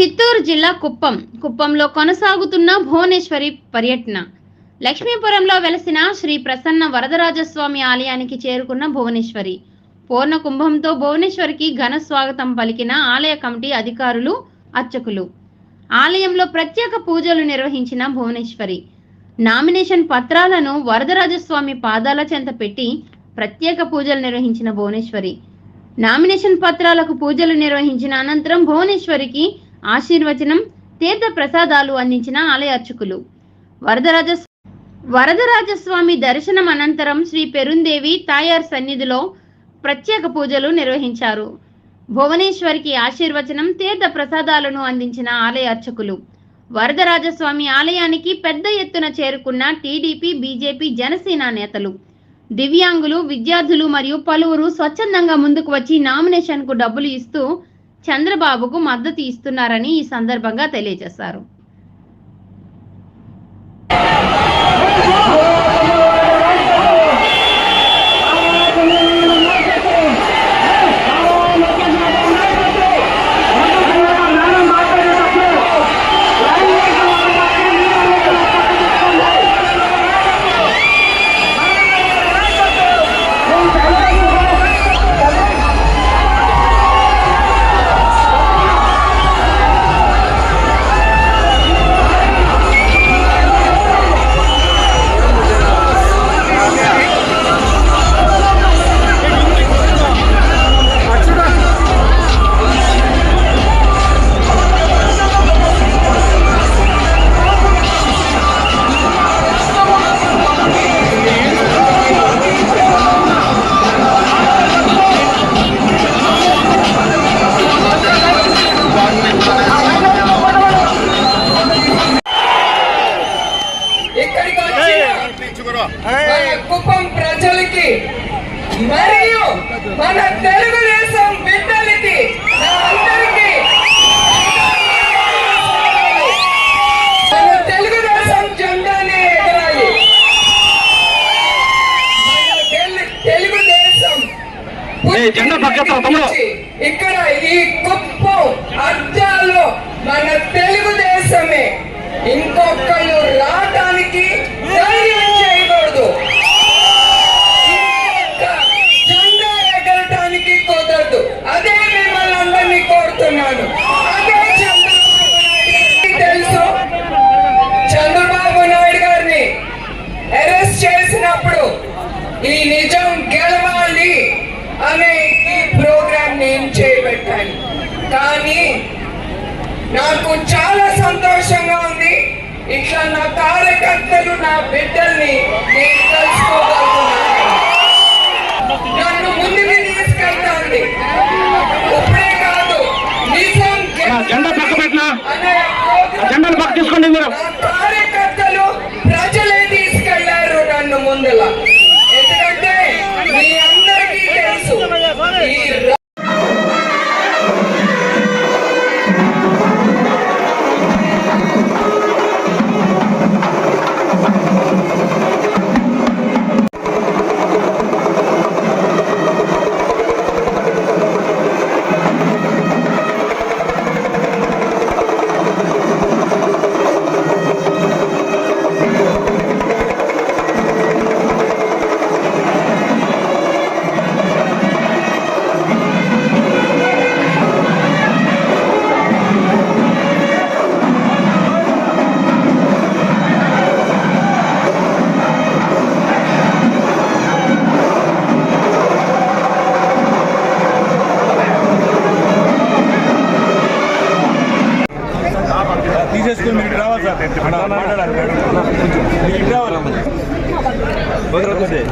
చిత్తూరు జిల్లా కుప్పం. కుప్పంలో కొనసాగుతున్న భువనేశ్వరి పర్యటన. లక్ష్మీపురంలో వెలసిన శ్రీ ప్రసన్న వరదరాజస్వామి ఆలయానికి చేరుకున్న భువనేశ్వరి. పూర్ణ కుంభంతో భువనేశ్వరికి ఘన స్వాగతం పలికిన ఆలయ కమిటీ అధికారులు అర్చకులు. ఆలయంలో ప్రత్యేక పూజలు నిర్వహించిన భువనేశ్వరి. నామినేషన్ పత్రాలను వరదరాజస్వామి పాదాల చెంత పెట్టి ప్రత్యేక పూజలు నిర్వహించిన భువనేశ్వరి. నామినేషన్ పత్రాలకు పూజలు నిర్వహించిన అనంతరం భువనేశ్వరికి ఆశీర్వచనం తీర్థ ప్రసాదాలు అందించిన ఆలయ అర్చకులు వరదరాజ వరదరాజస్వామి దర్శనం అనంతరం శ్రీ పెరుందేవి తాయార్ సన్నిధిలో ప్రత్యేక పూజలు నిర్వహించారు. భువనేశ్వరికి ఆశీర్వచనం తీర్థ ప్రసాదాలను అందించిన ఆలయ అర్చకులు వరదరాజస్వామి ఆలయానికి పెద్ద ఎత్తున చేరుకున్న టీడీపీ బీజేపీ జనసేన నేతలు. దివ్యాంగులు విద్యార్థులు మరియు పలువురు స్వచ్ఛందంగా ముందుకు వచ్చి నామినేషన్కు డబ్బులు ఇస్తూ చంద్రబాబుకు మద్దతు ఇస్తున్నారని ఈ సందర్భంగా తెలియజేశారు. జెండా పక్కన తమ్ముడు. ఇక్కడ ఈ కుప్పు అద్దాలో మన తెలుగుదేశమే ఇంకొకళ్ళు రావడానికి నాకు చాలా సంతోషంగా ఉంది. ఇట్లా నా కార్యకర్తలు నా బిడ్డల్ని నేను కలుసుకోగలుగుతున్నాను.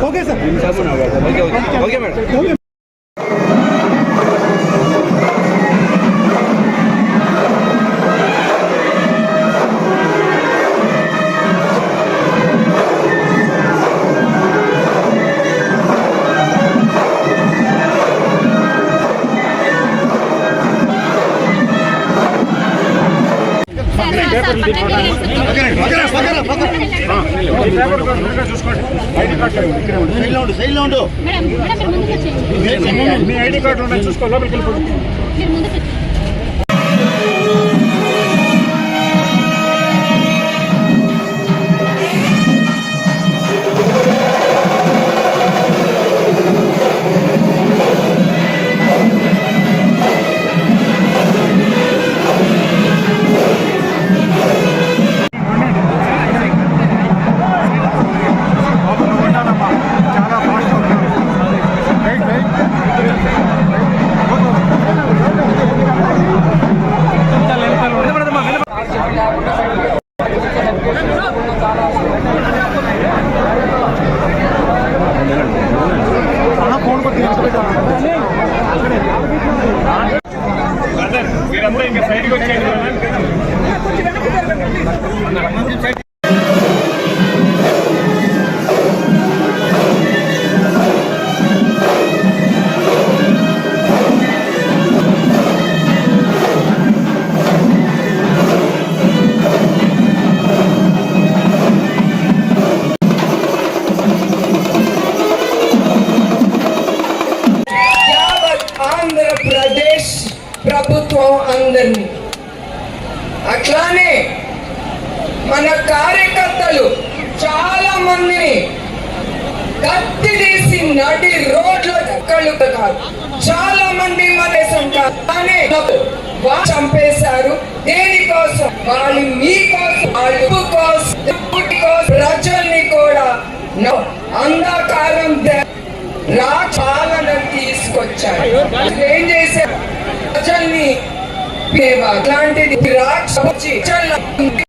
ఓకే సార్ ఓకే మేడం చూసుకోండి ఐడి కార్డు సైడ్లో ఉండు మేడం మీ ఐడి కార్డు చూసుకో లోపలికి వెళ్ళిపోండి అట్లానే మన కార్యకర్తలు చాలా మందిని కత్తి తీసి నడి రోడ్ల కళ్ళు కాదు. చాలా మంది మన దేశం కాదు. కానీ చంపేశారు. దేనికోసం? వాళ్ళు మీకోసం అడుపు కోసం ప్రజల్ని కూడా అంధకారం ద- రా పాలన తీసుకొచ్చారు ఏం చేశారు? ప్రజల్ని સેવા પ્લાન્ટેડ વિરાટ સબજી ચલ.